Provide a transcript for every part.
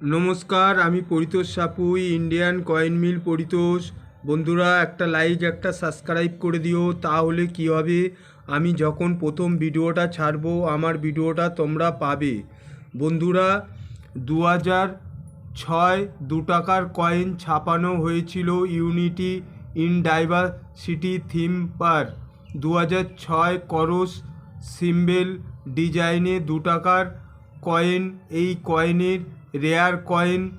নমস্কার, আমি Paritosh Sapui Indian coin mill Paritosh. বন্ধুরা, একটা লাইক একটা সাবস্ক্রাইব করে দিও, তাহলে কী হবে? আমি যখন প্রথম ভিডিওটা ছাড়বো, আমার ভিডিওটা তোমরা পাবে। বন্ধুরা দু হাজার ছয় দু টাকার কয়েন ছাপানো হয়েছিল ইউনিটি ইন ডাইভার্সিটি থিম পার। দু হাজার ছয় করস সিম্বেল ডিজাইনে দু টাকার কয়েন, এই কয়েনের রেয়ার কয়েন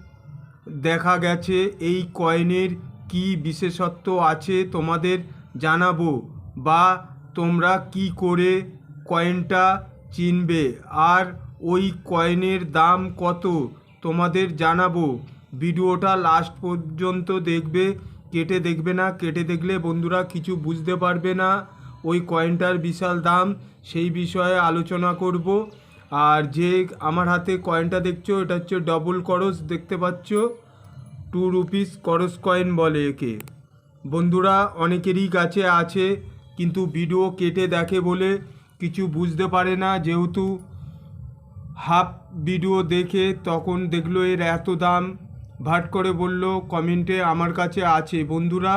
দেখা গেছে। এই কয়েনের কি বিশেষত্ব আছে তোমাদের জানাব? বা তোমরা কি করে কয়েনটা চিনবে? আর ওই কয়েনের দাম কত? তোমাদের জানাব। ভিডিওটা লাস্ট পর্যন্ত দেখবে। কেটে দেখবে না, কেটে দেখলে বন্ধুরা কিছু বুঝতে পারবে না। ওই কয়েনটার বিশাল দাম, সেই বিষয়ে আলোচনা করব। আর যে আমার হাতে কয়েনটা দেখছ, এটা হচ্ছে ডবল করস দেখতে পাচ্ছ? টু রুপিস করস কয়েন বলে একে। বন্ধুরা, অনেকেরই কাছে আছে, কিন্তু ভিডিও কেটে দেখে বলে কিছু বুঝতে পারে না। যেহেতু হাফ ভিডিও দেখে, তখন দেখল এর এত দাম। ভাট করে বলল, কমেন্টে আমার কাছে আছে। বন্ধুরা,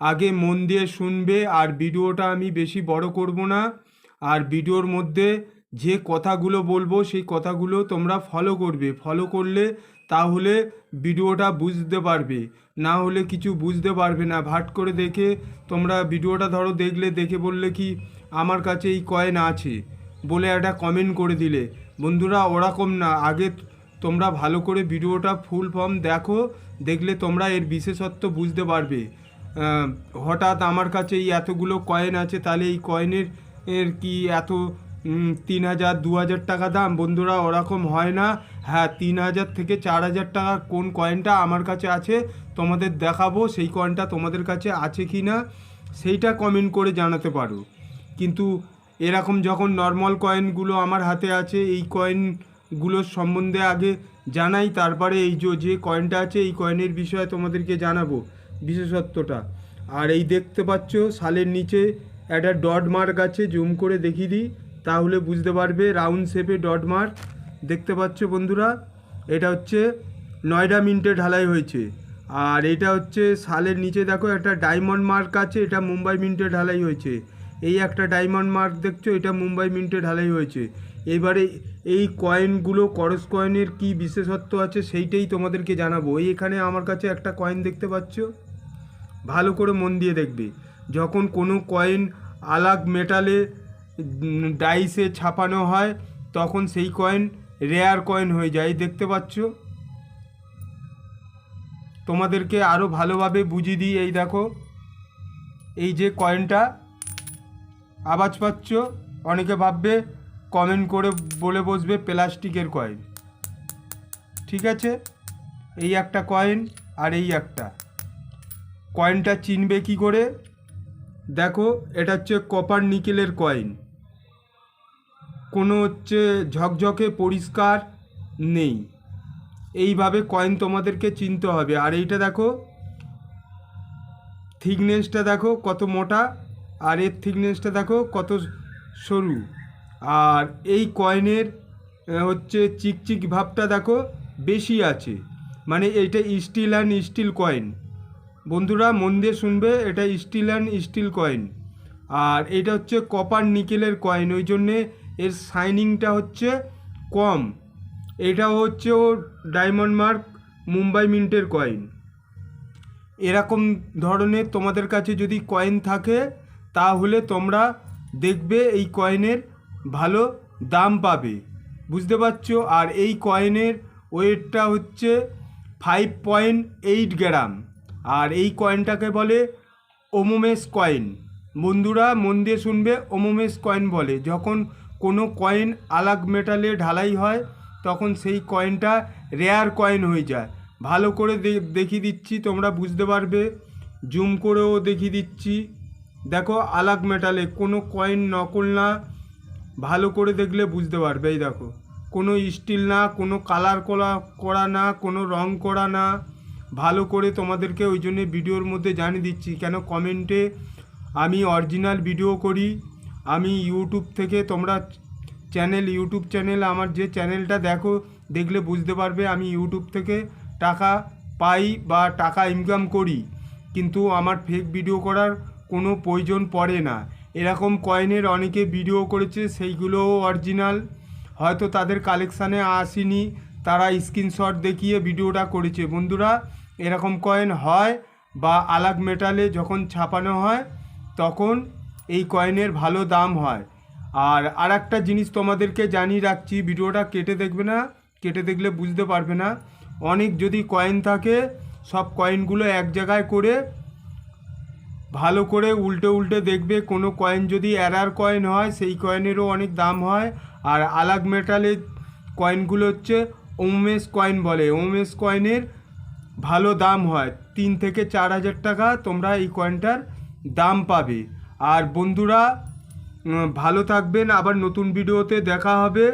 আগে মন দিয়ে শুনবে, আর ভিডিওটা আমি বেশি বড় করব না। আর ভিডিওর মধ্যে যে কথাগুলো বলব, সেই কথাগুলো তোমরা ফলো করবে। ফলো করলে তাহলে ভিডিওটা বুঝতে পারবে। না হলে কিছু বুঝতে পারবে না। ভাট করে দেখে তোমরা ভিডিওটা ধরো, দেখলে দেখে বললে কি আমার কাছে এই কয়েন আছে বলে একটা কমেন্ট করে দিলে। বন্ধুরা, ওরকম না। আগে তোমরা ভালো করে ভিডিওটা ফুল ফর্ম দেখো, দেখলে তোমরা এর বিশেষত্ব বুঝতে পারবে। হঠাৎ আমার কাছে এই এতগুলো কয়েন আছে, তাহলে এই কয়েনের এর কি এত তিন হাজার, দু হাজার টাকা দাম। বন্ধুরা, ওরকম হয় না। হ্যাঁ তিন হাজার থেকে চার হাজার টাকা কোন কয়েনটা আমার কাছে আছে, তোমাদের দেখাবো সেই কয়েনটা তোমাদের কাছে আছে কি না সেইটা কমেন্ট করে জানাতে পারো। কিন্তু এরকম যখন নর্মাল কয়েনগুলো আমার হাতে আছে, এই কয়েনগুলোর সম্বন্ধে আগে জানাই, তারপরে এই যে কয়েনটা আছে, এই কয়েনের বিষয়ে তোমাদেরকে জানাব বিশেষত্বটা। আর এই দেখতে পাচ্ছ, সালের নিচে একটা ডট মার্ক আছে জুম করে দেখিয়ে দিই। তাহলে বুঝতে পারবে রাউন্ড শেপে ডট মার্ক দেখতে পাচ্ছ বন্ধুরা, এটা হচ্ছে নয়ডা মিন্টে ঢালাই হয়েছে। আর এটা হচ্ছে সালের নিচে দেখো একটা ডায়মন্ড মার্ক আছে, এটা মুম্বাই মিন্টে ঢালাই হয়েছে। এই একটা ডায়মন্ড মার্ক দেখছ, এটা মুম্বাই মিন্টে ঢালাই হয়েছে। এবারে এই কয়েনগুলো করস কয়েনের কি বিশেষত্ব আছে সেইটাই তোমাদেরকে জানাব। এই এখানে আমার কাছে একটা কয়েন দেখতে পাচ্ছ। ভালো করে মন দিয়ে দেখবে। যখন কোনো কয়েন আলাগ মেটালে ডাইসে ছাপানো হয়, তখন সেই কয়েন রেয়ার কয়েন হয়ে যায়, দেখতে পাচ্ছ? তোমাদেরকে আরও ভালোভাবে বুঝিয়ে দিই, এই দেখো। এই যে কয়েনটা আওয়াজ পাচ্ছ? অনেকে ভাববে কমেন্ট করে বলে বসবে প্লাস্টিকের কয়েন ঠিক আছে? এই একটা কয়েন আর এই একটা। কয়েনটা চিনবে কি করে? দেখো, এটা হচ্ছে কপার নিকেলের কয়েন কোনো হচ্ছে ঝকঝকে পরিষ্কার নেই। এইভাবে কয়েন তোমাদেরকে চিনতে হবে। আর এইটা দেখো থিকনেসটা দেখো কত মোটা, আর এর থিকনেসটা দেখো কত সরু। আর এই কয়েনের হচ্ছে চিকচিক ভাবটা দেখো বেশি আছে। মানে এটা স্টিল অ্যান্ড স্টিল কয়েন বন্ধুরা, মন দিয়ে শুনবে, এটা স্টিল অ্যান্ড স্টিল কয়েন আর এটা হচ্ছে কপার নিকেলের কয়েন ওই জন্যে এর শাইনিংটা হচ্ছে কম। এটাও হচ্ছে ও ডায়মন্ড মার্ক মুম্বাই মিন্টের কয়েন। এরকম ধরনের তোমাদের কাছে যদি কয়েন থাকে, তাহলে তোমরা দেখবে এই কয়েনের ভালো দাম পাবে। বুঝতে পারছ? আর এই কয়েনের ওয়েটটা হচ্ছে ফাইভ পয়েন্ট এইট গ্রাম। আর এই কয়েনটাকে বলে ওমোমেস কয়েন। বন্ধুরা, মন দিয়ে শুনবে, ওমোমেস কয়েন বলে। যখন কোনো কয়েন আলাগ মেটালে ঢালাই হয়, তখন সেই কয়েনটা রেয়ার কয়েন হয়ে যায়। ভালো করে দেখিয়ে দিচ্ছি, তোমরা বুঝতে পারবে। জুম করেও দেখিয়ে দিচ্ছি। দেখো, আলাগ মেটালে, কোনো কয়েন নকল না। ভালো করে দেখলে বুঝতে পারবে, এই দেখো। কোনো স্টিল না, কোনো কালার করা করা না, কোনো রং করা না। ভালো করে তোমাদেরকে ওই জন্য ভিডিওর মধ্যে জানিয়ে দিচ্ছি, কেন কমেন্টে আমি অরিজিনাল ভিডিও করি। আমি ইউটিউব থেকে তোমরা চ্যানেল ইউটিউব চ্যানেল আমার যে চ্যানেলটা দেখো, দেখলে বুঝতে পারবে আমি ইউটিউব থেকে টাকা পাই বা টাকা ইনকাম করি। কিন্তু আমার ফেক ভিডিও করার কোনো প্রয়োজন পড়ে না। এরকম কয়েনের অনেকে ভিডিও করেছে, সেইগুলোও অরিজিনাল হয়তো তাদের কালেকশানে আসেনি, তারা স্ক্রিনশট দেখিয়ে ভিডিওটা করেছে। বন্ধুরা, এরকম কয়েন হয় বা আলাগ মেটালে যখন ছাপানো হয়, তখন এই কয়েনের ভালো দাম হয়। আর আর একটা জিনিস তোমাদেরকে জানিয়ে রাখছি, ভিডিওটা কেটে দেখবে না, কেটে দেখলে বুঝতে পারবে না। অনেক যদি কয়েন থাকে, সব কয়েনগুলো এক জায়গায় করে ভালো করে উল্টে উল্টে দেখবে। কোনো কয়েন যদি এরার কয়েন হয়, সেই কয়েনেরও অনেক দাম হয়। আর আলাগ মেটালের কয়েনগুলো হচ্ছে ওমেস কয়েন বলে। ওমেস কয়েনের ভালো দাম হয়। তিন থেকে চার হাজার টাকা তোমরা এই কয়েনটার দাম পাবে। আর বন্ধুরা ভালো থাকবেন। আবার নতুন ভিডিওতে দেখা হবে।